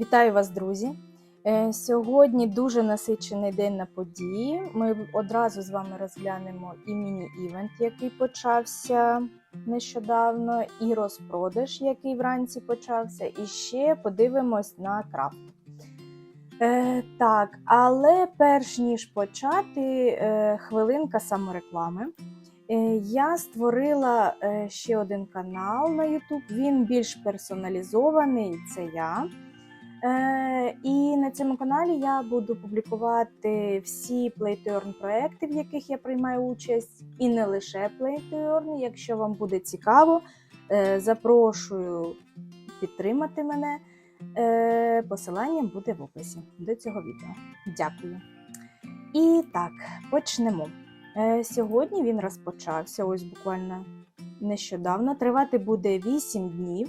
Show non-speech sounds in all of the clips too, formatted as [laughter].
Вітаю вас, друзі! Е, Сьогодні дуже насичений день на події. Ми одразу з вами розглянемо і міні-івент, який почався нещодавно, і розпродаж, який вранці почався, і ще подивимось на крафт. Е, так, але перш ніж почати, е, хвилинка самореклами. Е, Я створила е, ще один канал на YouTube. Він більш персоналізований, це я. Е, і на цьому каналі я буду публікувати всі плейтеорн проекти, в яких я приймаю участь, і не лише плейтеорн. Якщо вам буде цікаво, е, запрошую підтримати мене. Е, Посилання буде в описі до цього відео. Дякую. І так, почнемо. Сьогодні він розпочався, ось буквально нещодавно. Тривати буде 8 днів.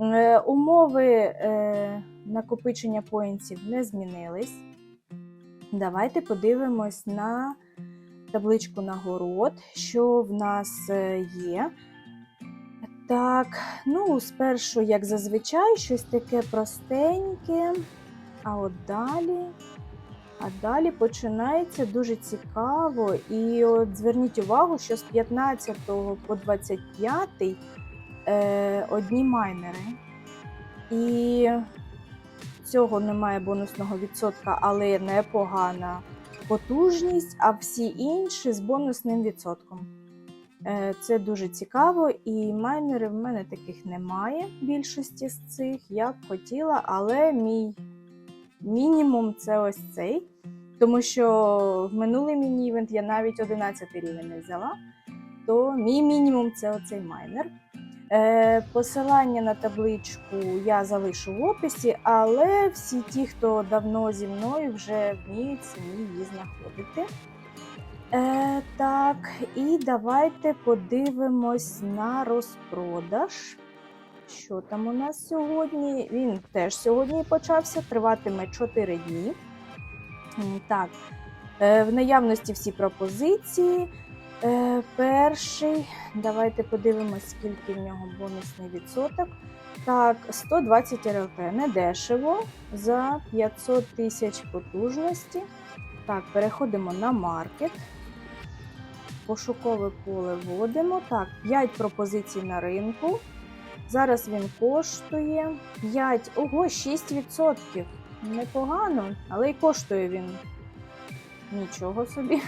Е, Умови е, накопичення поінтів не змінились. Давайте подивимось на табличку нагород, що в нас е, є. Так, ну, спершу, як зазвичай, щось таке простеньке. А от далі. А далі починається дуже цікаво. І от зверніть увагу, що з 15 по 25 е, одні майнери. І цього немає бонусного відсотка, але непогана потужність, а всі інші з бонусним відсотком. Е, Це дуже цікаво, і майнери в мене таких немає. Більшості з цих я б хотіла, але мій мінімум це ось цей. Тому що в минулий міні-івент я навіть 11 рівень не взяла, то мій мінімум це оцей майнер. Е, Посилання на табличку я залишу в описі, але всі ті, хто давно зі мною, вже вміють самі її знаходити. Е, так, і давайте подивимось на розпродаж. Що там у нас сьогодні? Він теж сьогодні почався, триватиме 4 дні. Так, е, в наявності всі пропозиції. Е, Перший, давайте подивимось, скільки в нього бонусний відсоток. Так, 120 РЛТ, не дешево за 500 тисяч потужності. Так, переходимо на маркет. Пошукове поле вводимо. Так, 5 пропозицій на ринку. Зараз він коштує 5, ого, 6%. Непогано, але й коштує він нічого собі.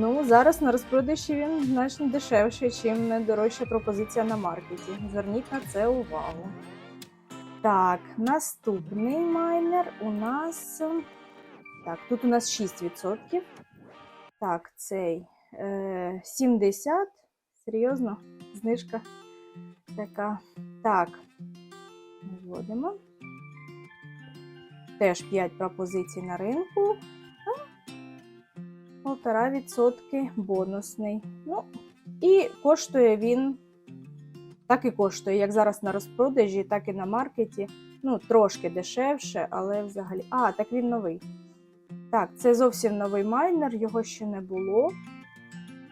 Ну, зараз на розпродажі він значно дешевший, ніж найдорожча пропозиція на маркеті. Зверніть на це увагу. Так, наступний майнер у нас. Так, тут у нас 6%. Так, цей е, 70. Серйозно, знижка така. Так, вводимо. Теж 5 пропозицій на ринку. 1,5% бонусний. Ну, і коштує він, так і коштує, як зараз на розпродажі, так і на маркеті. Ну, трошки дешевше, але взагалі. А, так він новий. Так, це зовсім новий майнер, його ще не було.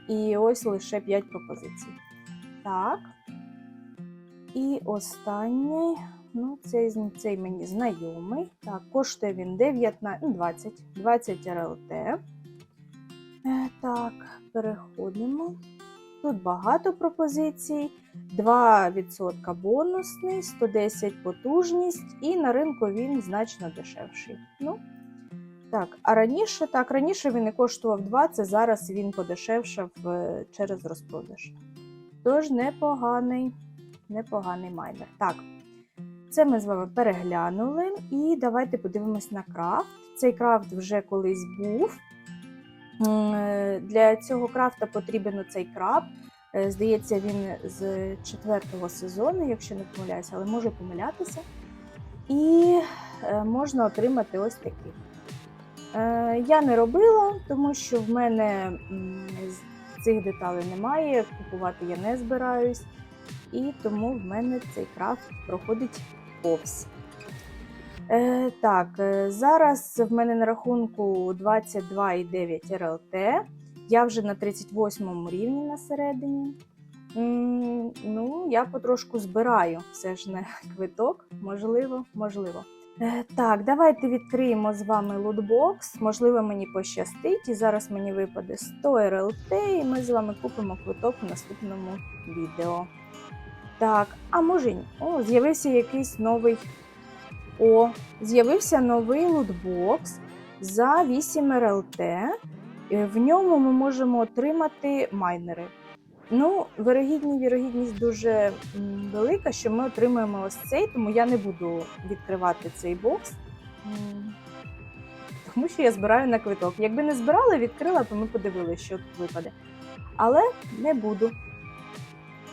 І ось лише 5 пропозицій. Так. І останній, ну, цей, цей мені знайомий. Так, коштує він 19, ну, 20, 20 РЛТ. Е, Так, переходимо. Тут багато пропозицій. 2% бонусний, 110 потужність, і на ринку він значно дешевший. Ну, так, а раніше, так, раніше він і коштував 20, зараз він подешевшав е, через розпродаж. Тож непоганий, непоганий майнер. Так, це ми з вами переглянули. І давайте подивимось на крафт. Цей крафт вже колись був. Е, Для цього крафта потрібен оцей краб. Е, Здається, він з четвертого сезону, якщо не помиляюся, але можу помилятися. І е, можна отримати ось такий. Я не робила, тому що в мене цих деталей немає, купувати я не збираюсь. І тому в мене цей крафт проходить повз. Е, так, е, зараз в мене на рахунку 22,9 РЛТ. Я вже на 38 рівні на середині. Ну, я потрошку збираю все ж на [laughs] квиток. Можливо, можливо. Е, Так, давайте відкриємо з вами лутбокс. Можливо, мені пощастить, і зараз мені випаде 100 РЛТ, і ми з вами купимо квиток в наступному відео. Так, а може. О, з'явився якийсь новий. О, з'явився новий лутбокс за 8 РЛТ. Е, В ньому ми можемо отримати майнери. Ну, вирогідні, вірогідність дуже велика, що ми отримаємо ось цей, тому я не буду відкривати цей бокс. Тому що я збираю на квиток. Якби не збирала, відкрила, то ми подивилися, що тут випаде. Але не буду.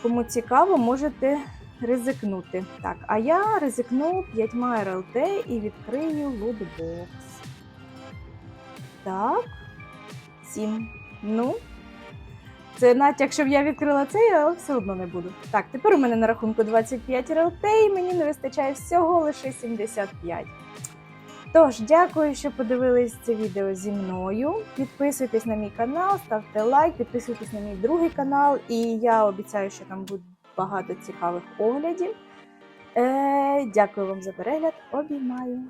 Кому цікаво, можете ризикнути. Так, а я ризикну 5 РЛТ і відкрию лутбокс. Так. 7. Ну, це натяк, щоб я відкрила цей, але все одно не буду. Так, тепер у мене на рахунку 25 РЛТ, і мені не вистачає всього лише 75. Тож, дякую, що подивились це відео зі мною. Підписуйтесь на мій канал, ставте лайк, підписуйтесь на мій другий канал, і я обіцяю, що там буде багато цікавих оглядів. Е, дякую вам за перегляд. Обіймаю.